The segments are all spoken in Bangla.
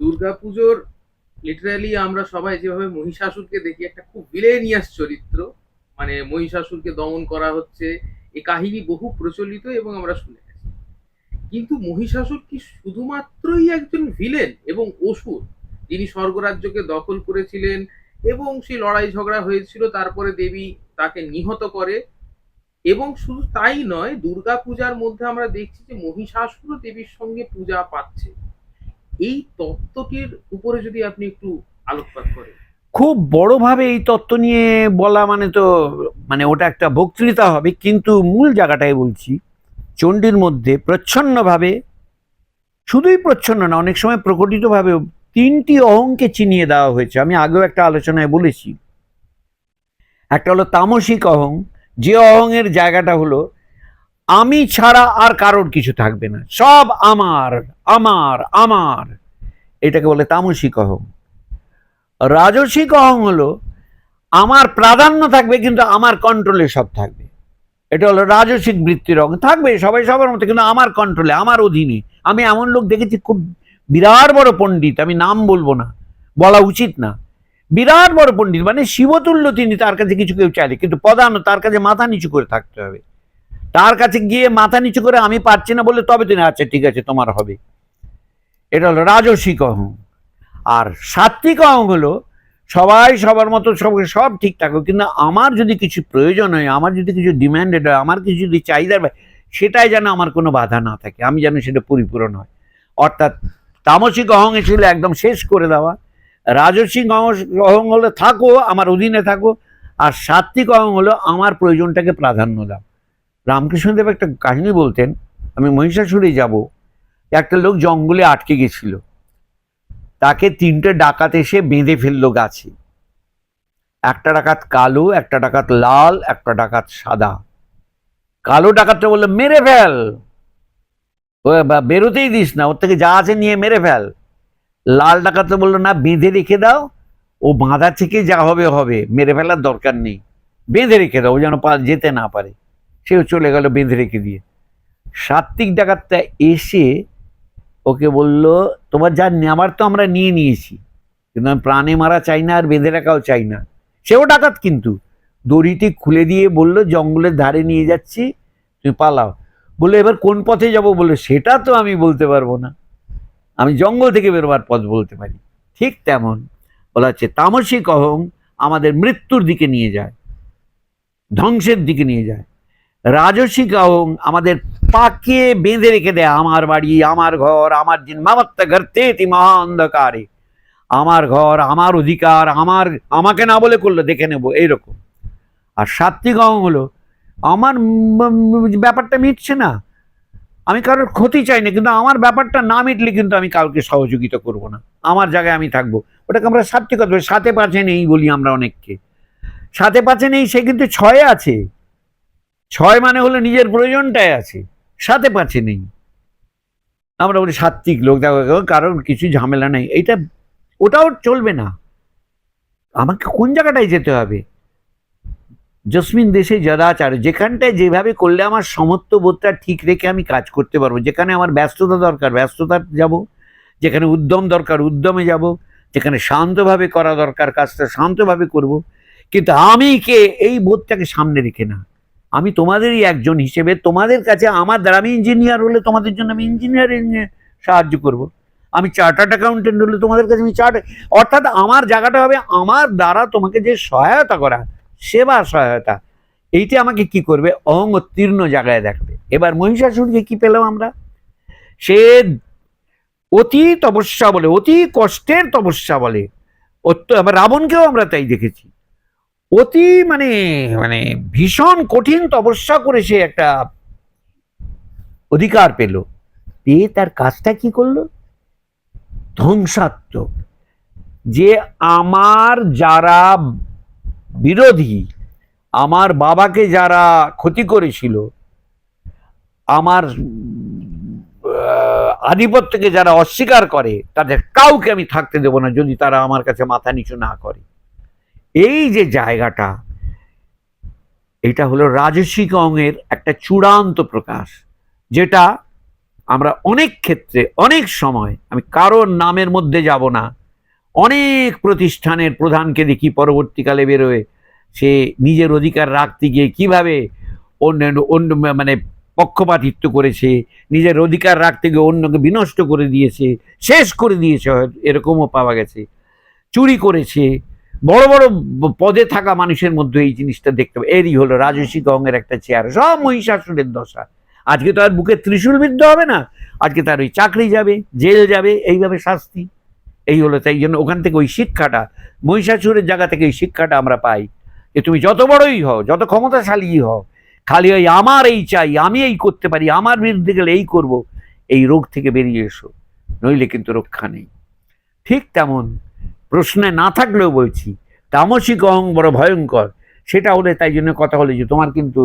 দুর্গাপুজোর লিটারালি আমরা সবাই যেভাবে মহিষাসুরকে দেখি, একটা খুব ভিলেনিয়াস চরিত্র। মানে মহিষাসুরকে দমন করা হচ্ছে এই কাহিনী বহু প্রচলিত এবং আমরা শুনে গেছি। কিন্তু মহিষাসুর কি শুধুমাত্রই একজন ভিলেন এবং অসুর? যিনি স্বর্গরাজ্যকে দখল করেছিলেন এবং সেই লড়াই ঝগড়া হয়েছিল, তারপরে দেবী তাকে নিহত করে। এবং শুধু তাই নয় দুর্গা পূজার মধ্যে আমরা দেখছি যে মহিষাসুর দেবীর সঙ্গে পূজা পাচ্ছে। এই তত্ত্বটির উপরে যদি আপনি একটু আলোকপাত করেন। খুব বড়ভাবে এই তত্ত্ব নিয়ে বলা মানে তো মানে ওটা একটা বক্তৃতা হবে, কিন্তু মূল জায়গাটাই বলছি, চণ্ডীর মধ্যে প্রচ্ছন্নভাবে, শুধুই প্রচ্ছন্ন না, অনেক সময় প্রকটিতভাবে তিনটি অহংকে চিনিয়ে দেওয়া হয়েছে। আমি আগেও একটা আলোচনায় বলেছি। একটা হলো তামসিক অহং, যে অহংয়ের জায়গাটা হলো আমি ছাড়া আর কারোর কিছু থাকবে না। সব আমার আমার আমার। এটাকে বলে তামসিক অহং। রাজসিক অহং হলো, আমার প্রাধান্য থাকবে কিন্তু আমার কন্ট্রোলে সব থাকবে। এটা হলো রাজসিক বৃত্তির অঙ্গ থাকবে, সবাই সবার মতো, কিন্তু আমার কন্ট্রোলে আমার অধীনে। আমি এমন লোক দেখেছি খুব বিরাট বড় পণ্ডিত, আমি নাম বলব না, বলা উচিত না। বিরাট বড় পণ্ডিত মানে শিবতুল্য তিনি তার কাছে কিছু কেউ চাইলে, কিন্তু প্রধান তার কাছে মাথা নিচু করে থাকতে হবে। তার কাছে গিয়ে মাথা নিচু করে আমি পারছি না বলে তবে তিনি আচ্ছা ঠিক আছে, তোমার হবে। এটা হলো রাজসিক অহং। আর সাত্বিক অহং হলো সবাই সবার মতো সব সব ঠিক থাকবে কিন্তু আমার যদি কিছু প্রয়োজন হয়, আমার যদি কিছু ডিম্যান্ডেড হয়, আমার কিছু যদি চাহিদার হয়, সেটাই যেন আমার কোনো বাধা না থাকে। আমি যেন সেটা পরিপূরণ হয়। অর্থাৎ তামসিক অহং ছিল একদম শেষ করে দেওয়া। রাজসিক অহং- অহং হলো থাকো, আমার অধীনে থাকো। আর সাত্বিক অহং হলো আমার প্রয়োজনটাকে প্রাধান্য দাও। রামকৃষ্ণদেব একটা কাহিনী বলতেন, আমি মহিষাসুরে যাব। একটা লোক জঙ্গলে আটকে গেছিল। তাকে তিনটে ডাকাত এসে বেঁধে ফেলল গাছে। একটা ডাকাত কালো, একটা ডাকাত লাল, একটা ডাকাত সাদা। কালো ডাকাতটা বলল, মেরে ফেল। বেরোতেই দিস না, ওর থেকে যা আছে নিয়ে মেরে ফেল। লাল ডাকাত বলল, না, বেঁধে রেখে দাও। ও বাঁধা থেকে যা হবে হবে। মেরে ফেলার দরকার নেই। বেঁধে রেখে দাও, ও যেন যেতে না পারে। সেও চলে গেল বেঁধে রেখে দিয়ে। সাত্বিক ডাকাতটা এসে ওকে বলল, তোমার যা নেওয়ার তো আমরা নিয়ে নিয়েছি। কিন্তু আমি প্রাণে মারা চাই না আর বেঁধে রাখাও চাই না। সেও ডাকাত কিন্তু। দড়িটি খুলে দিয়ে বলল, জঙ্গলের ধারে নিয়ে যাচ্ছি, তুমি পালাও। বলল, এবার কোন পথে যাব? বলল, সেটা তো আমি বলতে পারব না। আমি জঙ্গল থেকে বেরোবার পথ বলতে পারি। ঠিক তেমন বলা হচ্ছে, তামসিক অহং আমাদের মৃত্যুর দিকে নিয়ে যায়, ধ্বংসের দিকে নিয়ে যায়। রাজসিক অহং আমাদের পাকে বেঁধে রেখে দেয়, আমার বাড়ি, আমার ঘর, আমার দিন মামাত্তা গর্তে মহা অন্ধকারে আমার ঘর, আমার অধিকার, আমার, আমাকে না বলে করল দেখে নেব, এইরকম। আর সাত্বিক অহং হলো, আমার ব্যাপারটা মিটছে না। আমি কারোর ক্ষতি চাই না, কিন্তু আমার ব্যাপারটা না মিটলে কিন্তু আমি কাউকে সহযোগিতা করব না। আমার জায়গায় আমি থাকব। ওটাকে আমরা সাত্বিকতা। সাথে পাঁচে নেই বলি আমরা অনেককে। সাথে পাঁচে নেই, সে কিন্তু ছয়ে আছে। ছয় মানে হলো নিজের প্রয়োজনটাই আছে, সাথে পাচ্ছে নেই। আমরা বলি সাত্বিক লোক, দেখো কারোর কিছু ঝামেলা নেই, এইটা ওটাও চলবে না। আমাকে কোন জায়গাটায় যেতে হবে? জসমিন দেশে যদাচার, যেখানটায় যেভাবে করলে আমার সমত্ব বোধটা ঠিক রেখে আমি কাজ করতে পারব, যেখানে আমার ব্যস্ততা দরকার ব্যস্ততা যাব, যেখানে উদ্যম দরকার, উদ্যমে যাব, যেখানে শান্তভাবে করা দরকার, কাজটা শান্তভাবে করব, কিন্তু আমি কে? এই বোধটাকে সামনে রেখে না। আমি তোমাদেরই একজন হিসেবে, তোমাদের কাছে আমার দ্বারা আমি ইঞ্জিনিয়ার হলে তোমাদের জন্য আমি ইঞ্জিনিয়ারিং সাহায্য করব। আমি চার্টার্ড অ্যাকাউন্টেন্ট হলে তোমাদের কাছে আমি চার্ট অর্থাৎ আমার জায়গাটা হবে আমার দ্বারা তোমাকে যে সহায়তা করা, সেবা সহায়তা। এইটা আমাকে কি করবে? অহং জায়গায় দেখবে। এবার মহিষাসুরকে কি পেলাম আমরা? সে অতি তপস্যা বলে, অতি কষ্টের তপস্যা বলে। রাবণকেও আমরা তাই দেখেছি। অতি মানে মানে ভীষণ কঠিন তপস্যা করে সে একটা অধিকার পেল। পেয়ে তার কাজটা কি করল? ধ্বংসাত্মক। যে আমার যারা বিরোধী, আমার বাবাকে যারা ক্ষতি করেছিল, আমার আধিপত্যকে যারা অস্বীকার করে, তাদের কাউকে আমি থাকতে দেব না যদি তারা আমার কাছে মাথা নিচু না করে। এই যে জায়গাটা, এটা হলো রাজস্বিক অঙ্গের একটা চূড়ান্ত প্রকাশ, যেটা আমরা অনেক ক্ষেত্রে, অনেক সময়, আমি কারোর নামের মধ্যে যাব না, অনেক প্রতিষ্ঠানের প্রধানকে দেখি পরবর্তীকালে বেরোয়, সে নিজের অধিকার রাখতে গিয়ে কীভাবে অন্য অন্য মানে পক্ষপাতিত্ব করেছে, নিজের অধিকার রাখতে গিয়ে অন্যকে বিনষ্ট করে দিয়েছে, শেষ করে দিয়েছে, এরকমও পাওয়া গেছে। চুরি করেছে বড় বড় পদে থাকা মানুষের মধ্যে এই জিনিসটা দেখতে পাবে। এরই হলো রাজস্বী গঙ্গের একটা চেয়ার সব মহিষাসুরের দশা। আজকে তো আর বুকে ত্রিশূল বিদ্ধ হবে না। আজকে তার ওই চাকরি যাবে, জেল যাবে, এইভাবে শাস্তি। এই হলো তাই জন্য ওখান থেকে ওই শিক্ষাটা, মহিষাসুরের জায়গা থেকে এই শিক্ষাটা আমরা পাই যে তুমি যত বড়ই হও, যত ক্ষমতাশালী হও, খালি ওই আমার এই চাই, আমি এই করতে পারি, আমার বিরুদ্ধে গেলে এই করব, এই রোগ থেকে বেরিয়ে এসো, নইলে কিন্তু রক্ষা নেই। ঠিক তেমন প্রশ্নে না থাকলেও বলছি, তামসিক অহং বড় ভয়ঙ্কর। সেটা হলে তাই জন্য কথা হলে যে তোমার কিন্তু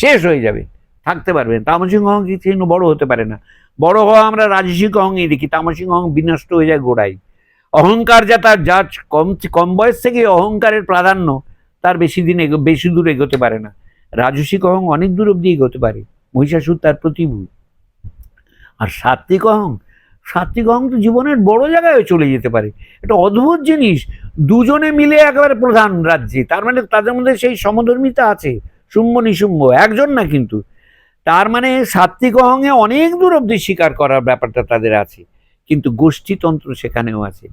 শেষ হয়ে যাবে, থাকতে পারবে তামসিক অহং কি চিহ্ন বড় হতে পারে না। বড় হওয়া আমরা রাজসিক অহংই দেখি, তামসিক অহং বিনষ্ট হয়ে যায় গোড়াই অহংকার যা তার যা কম কম বয়স থেকে অহংকারের প্রাধান্য তার বেশি দিন এগো, বেশি দূর এগোতে পারে না। রাজসিক অহং অনেক দূর অব্দি এগোতে পারে। মহিষাসুর তার প্রতিভূ। আর সাত্বিক অহং সাত্বিক অহং তো জীবনের বড় জায়গায় চলে যেতে পারে। এটা অদ্ভুত জিনিস, দুজনে মিলে একেবারে প্রধান রাজ্যে, তার মানে তাদের মধ্যে সেই সমধর্মিতা আছে, শুম্ভ নিশুম্ভ, একজন না কিন্তু। তার মানে সাত্বিক অহংয়ে অনেক দূর অব্দি স্বীকার করার ব্যাপারটা তাদের আছে, কিন্তু গোষ্ঠীতন্ত্র সেখানেও আছে।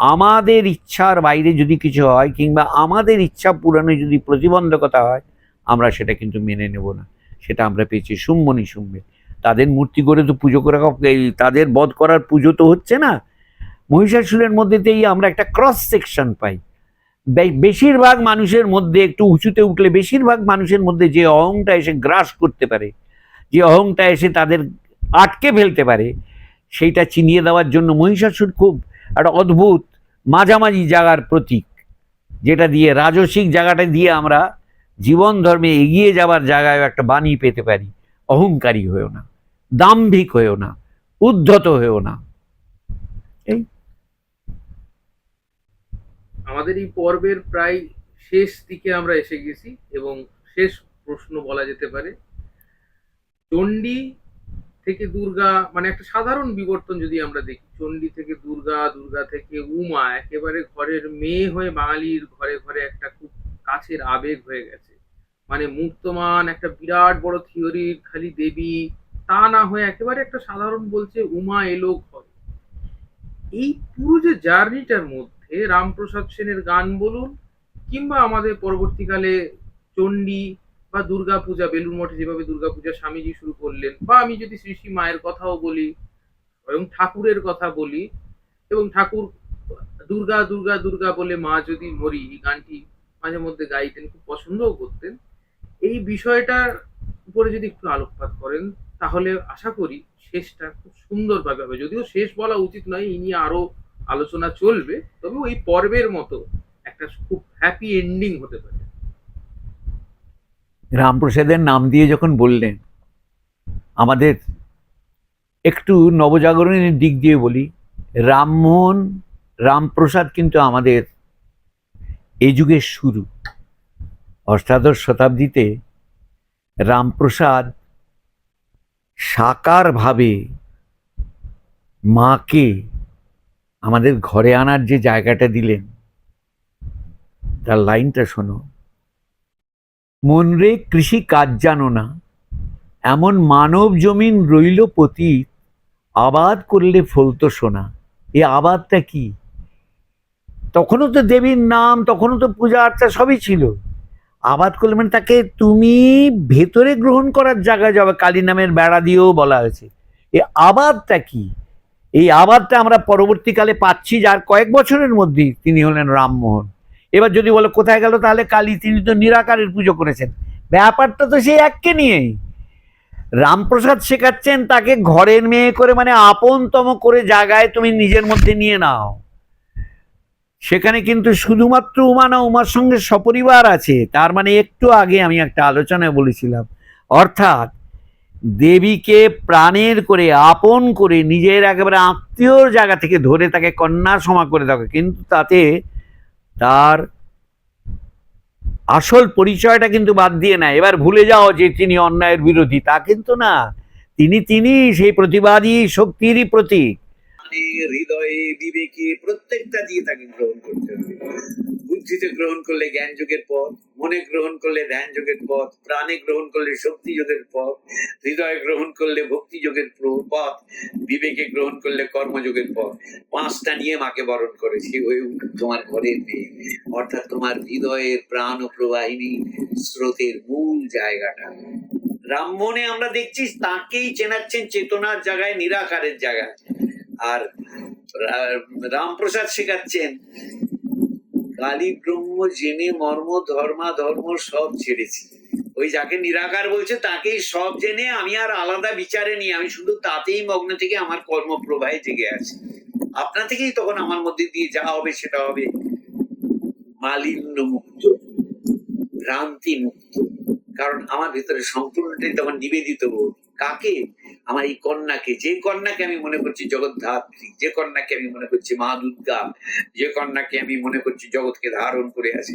আমাদের ইচ্ছার বাইরে যদি কিছু হয়, কিংবা আমাদের ইচ্ছা পূরণে যদি প্রতিবন্ধকতা হয়, আমরা সেটা কিন্তু মেনে নেব না। সেটা আমরা পেয়েছি শুম্ভ নিশুম্ভে। তাদের মূর্তি করে তো পুজো করে তাদের বধ করার পুজো তো হচ্ছে না। মহিষাসুরের মধ্যেতেই আমরা একটা ক্রস সেকশন পাই। বেশিরভাগ মানুষের মধ্যে একটু উঁচুতে উঠলে বেশিরভাগ মানুষের মধ্যে যে অহংটা এসে গ্রাস করতে পারে, যে অহংটা এসে তাদের আটকে ফেলতে পারে, সেইটা চিনিয়ে দেওয়ার জন্য মহিষাসুর খুব একটা অদ্ভুত মাঝামাঝি জায়গার প্রতীক, যেটা দিয়ে রাজসিক জায়গাটা দিয়ে আমরা জীবন ধর্মে এগিয়ে যাওয়ার জায়গায় একটা বাণী পেতে পারি। অহংকারী হয়েও না। দাম্ভিক হয়েও না, উদ্ধত হয়েও না। আমাদের এই পর্বের প্রায় শেষ দিকে আমরা এসে গেছি এবং শেষ প্রশ্ন বলা যেতে পারে। চণ্ডী থেকে দুর্গা মানে একটা সাধারণ বিবর্তন যদি আমরা দেখি, চণ্ডী থেকে দুর্গা দুর্গা থেকে উমা, একেবারে ঘরের মেয়ে হয়ে বাঙালির ঘরে ঘরে একটা খুব কাছের আবেগ হয়ে গেছে। মানে মূর্তমান একটা বিরাট বড় থিওরির, খালি দেবী তা না হয়ে একেবারে একটা সাধারণ বলছে, উমা এলো ঘরে। এই পুরো যে জার্নিটার মধ্যে রামপ্রসাদ সেনের গান বলুন, কিংবা আমাদের পরবর্তীকালে চণ্ডী বা দুর্গাপূজা বেলুর মঠে যেভাবে দুর্গাপূজা স্বামীজি শুরু করলেন, বা আমি যদি শ্রী শ্রী মায়ের কথাও বলি এবং ঠাকুরের কথা বলি, এবং ঠাকুর দুর্গা দুর্গা দুর্গা বলে মা যদি মরি, এই গানটি মাঝে মধ্যে গাইতেন, খুব পছন্দও করতেন, এই বিষয়টার উপরে যদি একটু আলোকপাত করেন তাহলে আশা করি শেষটা খুব সুন্দরভাবে হবে। যদিও শেষ বলা উচিত নয়, এই নিয়ে আরও আলোচনা চলবে, তবে ওই পর্বের মতো একটা খুব হ্যাপি এন্ডিং হতে পারে। রামপ্রসাদের নাম দিয়ে যখন বললেন, আমাদের একটু নবজাগরণের দিক দিয়ে বলি রামমোহন রামপ্রসাদ কিন্তু আমাদের এই যুগের শুরু। অষ্টাদশ শতাব্দীতে রামপ্রসাদ সাকারভাবে মাকে আমাদের ঘরে আনার যে জায়গাটা দিলেন, তার লাইনটা শোনো। মন রে কৃষি কাজ জানো না, এমন মানব জমিন রইল পতীত, আবাদ করলে ফলতো সোনা। এ আবাদটা কি? তখনও তো দেবীর নাম, তখনও তো পূজা আর্চা সবই ছিল। আবাদ করলে মানে তাকে তুমি ভেতরে গ্রহণ করার জায়গায় যাবে, কালী নামের বেড়া দিয়েও বলা হয়েছে। এ আবাদটা কি? এই আবাদটা আমরা পরবর্তীকালে পাচ্ছি যার কয়েক বছরের মধ্যেই তিনি হলেন রামমোহন। এবার যদি বলো কোথায় গেল, তাহলে কালী তিনি তো নিরাকারের পুজো করেছেন। ব্যাপারটা তো সেই এককে নিয়েই। রামপ্রসাদ শেখাচ্ছেন তাকে ঘরের মেয়ে করে মানে আপনতম করে জায়গায় তুমি নিজের মধ্যে নিয়ে নাও। সেখানে কিন্তু শুধুমাত্র উমা না উমার সঙ্গে সপরিবার আছে। তার মানে একটু আগে আমি একটা আলোচনায় বলেছিলাম। অর্থাৎ দেবীকে প্রাণের করে আপন করে নিজের একেবারে আত্মীয়র জায়গা থেকে ধরে তাকে কন্যা সমা করে দেখো কিন্তু তাতে তার আসল পরিচয়টা কিন্তু বাদ দিয়ে না এবার ভুলে যাও যে তিনি অন্যায়ের বিরোধী। তা কিন্তু না। তিনি তিনি সেই প্রতিবাদী শক্তিরই প্রতীক। মানে হৃদয়ে বিবেকে প্রত্যেকটা দিয়ে তাকে গ্রহণ করতে হবে। বুদ্ধিতে গ্রহণ করলে জ্ঞান যোগের পথ, মনে গ্রহণ করলে ধ্যান যোগের পথ, প্রাণে গ্রহণ করলে শক্তি যোগের পথ, হৃদয়ে গ্রহণ করলে ভক্তি যোগের পথ বিবেকে গ্রহণ করলে কর্মযোগের পথ। পাঁচটা নিয়ে মাকে বরণ করেছি ওই তোমার ঘরের মেয়ে। অর্থাৎ তোমার হৃদয়ের প্রাণ ও প্রবাহিনী স্রোতের মূল জায়গাটা। রামমনে আমরা দেখছি তাকেই চেনাচ্ছেন চেতনার জায়গায়, নিরাকারের জায়গায়। আর রামপ্রসাদ শেখাচ্ছেন, কালী ব্রহ্ম, জেনে মর্ম, ধর্মা, ধর্ম, সব ছেড়েছি। ওই যাকে নিরাকার বলছে, তাকেই সব জেনে আমি আর আলাদা বিচারে নি আমি শুধু তাতেই মগ্ন থেকে আমার কর্মপ্রবাহে জেগে আছি। আপনা থেকেই তখন আমার মধ্যে দিয়ে যা হবে সেটা হবে মালিন্য মুক্ত ভ্রান্তি মুক্ত কারণ আমার ভিতরে সম্পূর্ণটাই তখন নিবেদিত বোধ। কাকে? আমার এই কন্যাকে, যে কন্যাকে আমি মনে করছি জগৎধাত্রী যে কন্যাকে আমি মনে করছি মা দুর্গা, যে কন্যাকে আমি মনে করছি জগৎকে ধারণ করে আছি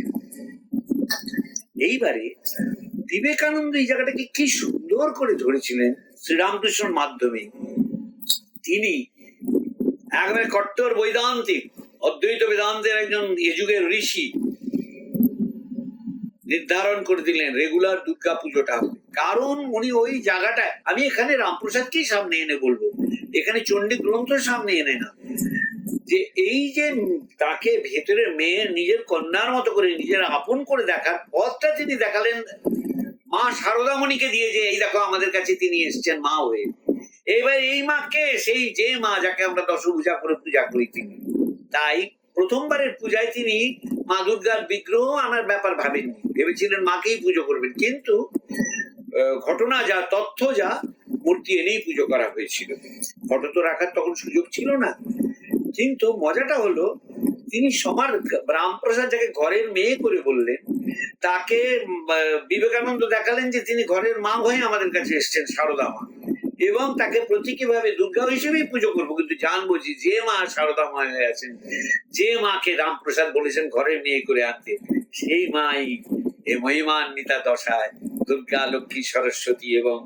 এইবারে বিবেকানন্দ এই জায়গাটাকে কি সুন্দর করে ধরেছিলেন শ্রীরামকৃষ্ণর মাধ্যমে। তিনি একবারে কট্টর বৈদান্তিক, অদ্বৈত বেদান্তের একজন এ যুগের ঋষি নির্ধারণ করে দিলেন রেগুলার দুর্গা পুজোটা হবে। কারণ উনি ওই জায়গাটায়, আমি এখানে রামপ্রসাদকেই সামনে এনে বলব, এখানে চণ্ডী গ্রন্থ সামনে এনে না। যে এই যে তাকে ভেতরে মেয়ে নিজের কন্যার মতো করে নিজের আপন করে দেখার পথটা তিনি দেখালেন, মা শারদামণিকে দিয়ে যে, এই দেখো আমাদের কাছে তিনি এসছেন, মা হয়ে। এবার এই মাকে, সেই যে মা যাকে আমরা দশভূজা করে পূজা করি তিনি, তাই প্রথমবারের পূজায় তিনি মা দুর্গার বিগ্রহ আনার ব্যাপার ভাবেননি ভেবেছিলেন মাকেই পুজো করবেন। কিন্তু ঘটনা যা, তথ্য যা, মূর্তি এনেই পুজো করা হয়েছিল। ফটো তো রাখার তখন সুযোগ ছিল না। কিন্তু মজাটা হলো, তিনি সবার রামপ্রসাদ যাকে ঘরের মেয়ে করে বললেন, তাকে বিবেকানন্দ দেখালেন যে তিনি ঘরের মা হয়ে আমাদের কাছে এসেছেন, সারদা মা। এবং তাকে প্রতীকী ভাবে দুর্গা হিসেবেই পুজো করব, কিন্তু জানব যে মা সারদা মা হয়ে আছেন, যে মাকে রামপ্রসাদ বলেছেন ঘরে নিয়ে করে আনতে, সেই মাই এ মহিমান্বিতা দশায় দুর্গা, লক্ষ্মী, সরস্বতী এবং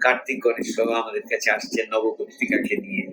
কার্তিক গণেশ সহ আমাদের কাছে আসছেন নবপত্রিকাকে নিয়ে।